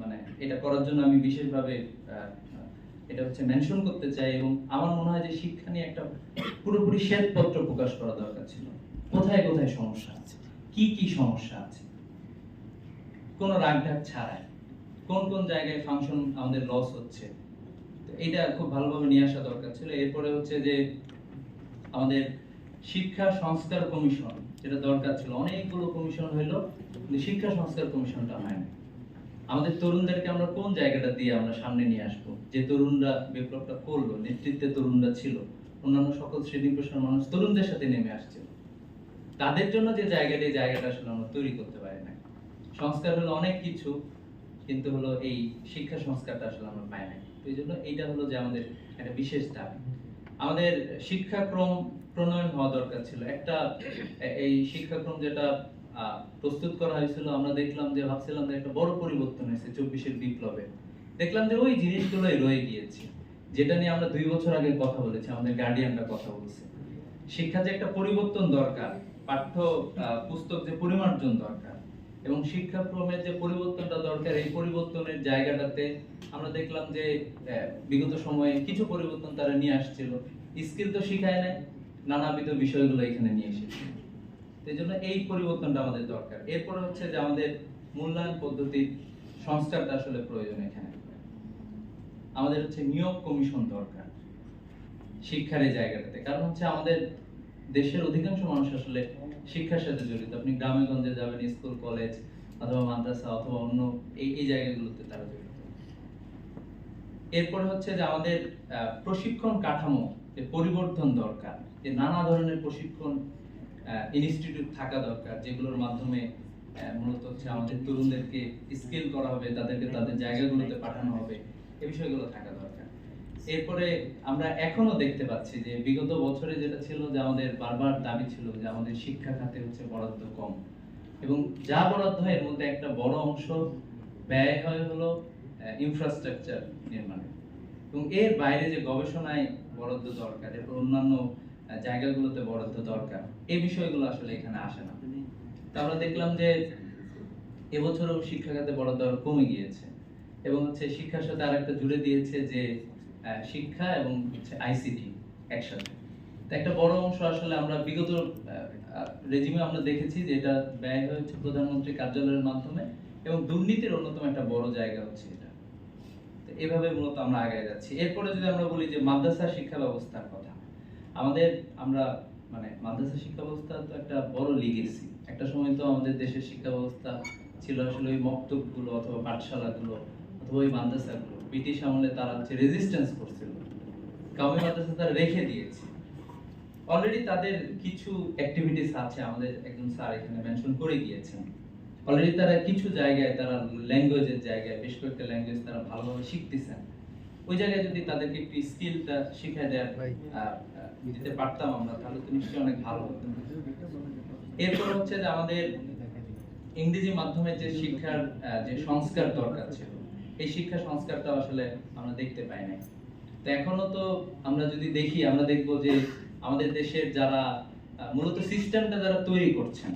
মানে এটা করার জন্য আমি বিশেষভাবে এটা হচ্ছে মেনশন করতে চাই এবং আমার মনে হয় যে শিক্ষা নিয়ে একটা পুরোপুরি শ্বেতপত্র প্রকাশ করা দরকার ছিল। কোথায় কোথায় সমস্যা আছে? কি কি সমস্যা আছে? কোনো রাগঢাক ছাড়াই। কোন কোন জায়গায় ফাংশন আমাদের লস হচ্ছে? এটা খুব ভালোভাবে নিয়ে আসা দরকার ছিল। এরপরে হচ্ছে যে আমাদের শিক্ষা সংস্কার কমিশন, যেটা দরকার ছিল। অনেকগুলো কমিশন হইল, কিন্তু শিক্ষা সংস্কার কমিশনটা হয় না আমাদের তরুণদেরকে আমরা কোন জায়গাটা দিয়ে আমরা সামনে নিয়ে আসব? যে তরুণরা বিপ্লবটা করল, নেতৃত্বে তরুণরা ছিল, অন্যান্য সকল শ্রেণি পেশার মানুষ তরুণদের সাথে নেমে আসছিল তাদের জন্য যে জায়গাটা, এই জায়গাটা আসলে আমরা তৈরি করতে পারি না সংস্কার হলো অনেক কিছু, কিন্তু হলো এই শিক্ষা সংস্কারটা আসলে আমরা পাই না এই জন্য এইটা হলো যে আমাদের একটা বিশেষ দাবি। আমাদের শিক্ষাক্রম প্রণয়ন হওয়া দরকার ছিল। একটা এই শিক্ষাক্রম যেটা প্রস্তুত করা হয়েছিল। আমরা দেখলাম যে ভাবছিলাম যে একটা বড় পরিবর্তন হয়েছে চব্বিশের বিপ্লবে। দেখলাম যে ওই জিনিসগুলোই রয়ে গিয়েছে, যেটা নিয়ে আমরা দুই বছর আগে কথা বলেছি, আমাদের গার্ডিয়ানরা কথা বলছে। শিক্ষা যে একটা পরিবর্তন দরকার, পাঠ্য পুস্তক যে পরিমার্জন দরকার, এবং শিক্ষাক্রমের যে পরিবর্তনটা দরকার, এই পরিবর্তনের জায়গাটাতে আমরা দেখলাম যে বিগত সময়ে কিছু পরিবর্তন তারা নিয়ে আসছিল। স্কিল তো শিখায় নাই, নানাবিধ বিষয়গুলো এখানে নিয়ে এসেছে। এই জন্য এই পরিবর্তনটা আমাদের দরকার। এরপরে হচ্ছে যে আমাদের মূল্যায়ন পদ্ধতির সংস্কারটা আসলে প্রয়োজন এখানে। আমাদের হচ্ছে নিয়োগ কমিশন দরকার শিক্ষার এই জায়গাটাতে। কারণ হচ্ছে আমাদের দেশের অধিকাংশ মানুষ আসলে শিক্ষার সাথে জড়িত। আপনি গ্রামে গঞ্জে যাবেন, স্কুল, কলেজ, অথবা মাদ্রাসা অথবা অন্য এই এই জায়গাগুলোতে তারা জড়িত। এরপরে হচ্ছে যে আমাদের প্রশিক্ষণ কাঠামো, যে পরিবর্তন দরকার, যে নানা ধরনের প্রশিক্ষণ ইনস্টিটিউট থাকা দরকার, যেগুলোর মাধ্যমে মূলত হচ্ছে আমাদের তরুণদেরকে স্কিল করা হবে, তাদেরকে তাদের জায়গাগুলোতে পাঠানো হবে এই বিষয়গুলো থাকা দরকার। এরপরে আমরা এখনও দেখতে পাচ্ছি যে বিগত বছরে যেটা ছিল যে আমাদের বারবার দাবি ছিল যে আমাদের শিক্ষা খাতে হচ্ছে বরাদ্দ কম। এবং যা বরাদ্দ হয়, এর মধ্যে একটা বড় অংশ ব্যয় হয় হলো ইনফ্রাস্ট্রাকচার নির্মাণে। এবং এর বাইরে যে গবেষণায় বরাদ্দ দরকার, এরপর অন্যান্য জায়গাগুলোতে বরাদ্দ দরকার। এই বিষয়গুলো আসলে এখানে আসে না। আমরা দেখলাম যে এবছরও শিক্ষা খাতে বরাদ্দ কমে গিয়েছে এবং হচ্ছে শিক্ষার সাথে আরেকটা জুড়ে দিয়েছে যে শিক্ষা এবং হচ্ছে আইসিটি একসাথে। একটা বড় অংশ আসলে আমরা বিগত রেজিমে আমরা দেখেছি যে এটা ব্যয় হয়েছে প্রধানমন্ত্রী কার্যালয়ের মাধ্যমে এবং দুর্নীতির অন্যতম একটা বড় জায়গা হচ্ছে এটা। এভাবে মূলত আমরা আগায় যাচ্ছি। এরপরে যদি আমরা বলি যে মাদ্রাসা শিক্ষা ব্যবস্থার কথা আমাদের, আমরা মানে মাদ্রাসা শিক্ষা ব্যবস্থা তো একটা বড় লিগেসি একটা সময় তো আমাদের দেশের শিক্ষা ব্যবস্থা ছিল আসলে ওই মক্তবগুলো অথবা পাঠশালাগুলো অথবা ওই মাদ্রাসাগুলো। ব্রিটিশ আমলে তারা হচ্ছে রেজিস্ট্যান্স করছিল। কাউমি মাদ্রাসা তারা রেখে দিয়েছে। অলরেডি তাদের কিছু অ্যাক্টিভিটিস আছে, আমাদের একজন স্যার এখানে মেনশন করে গিয়েছেন। অলরেডি তারা কিছু জায়গায় তারা ল্যাঙ্গুয়েজের জায়গায়, বেশ কয়েকটা ল্যাঙ্গুয়েজ তারা ভালোভাবে শিখতেছেন। ওই জায়গায় যদি তাদেরকে একটু স্কিলটা দেওয়ার আহ, আহ, দিতে পারতাম আমরা তাহলে তো নিশ্চয়ই অনেক ভালো হতো। এরপর হচ্ছে যে আমাদের ইংরেজি মাধ্যমে যে শিক্ষার যে সংস্কার দরকার ছিল এই শিক্ষা সংস্কারটা আসলে আমরা দেখতে পাই নাই। তো এখনও তো আমরা যদি দেখি আমরা দেখব যে আমাদের দেশের যারা মূলত সিস্টেমটা যারা তৈরি করছেন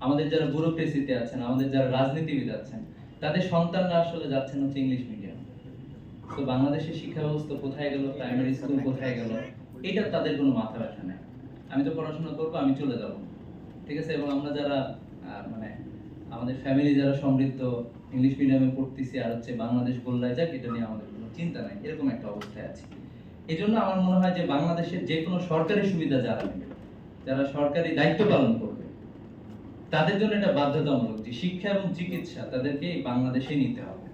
আমাদের যারা ব্যুরোক্রেসিতে আছেন আমাদের যারা রাজনীতিবিদ আছেন তাদের সন্তানরা আসলে যাচ্ছেন হচ্ছে ইংলিশ মিডিয়াম তো বাংলাদেশের শিক্ষা ব্যবস্থা কোথায় গেল? প্রাইমারি স্কুল কোথায় গেল? এটা তাদের কোনো মাথা ব্যথা নেই। আমি তো পড়াশোনা করব, আমি চলে যাব। ঠিক আছে? এবং আমরা যারা মানে আমাদের ফ্যামিলি যারা সমৃদ্ধ ইংলিশ মিডিয়ামে পড়তেছি আর হচ্ছে বাংলাদেশ গোল্লায় যাক, এটা নিয়ে আমাদের কোনো চিন্তা নাই। এরকম একটা অবস্থায় আছি। এই জন্য আমার মনে হয় যে বাংলাদেশের যে কোনো সরকারি সুবিধা যারা নেবে, যারা সরকারি দায়িত্ব পালন করবে, তাদের জন্য এটা বাধ্যতামূলক যে শিক্ষা এবং চিকিৎসা তাদেরকে বাংলাদেশে নিতে হবে।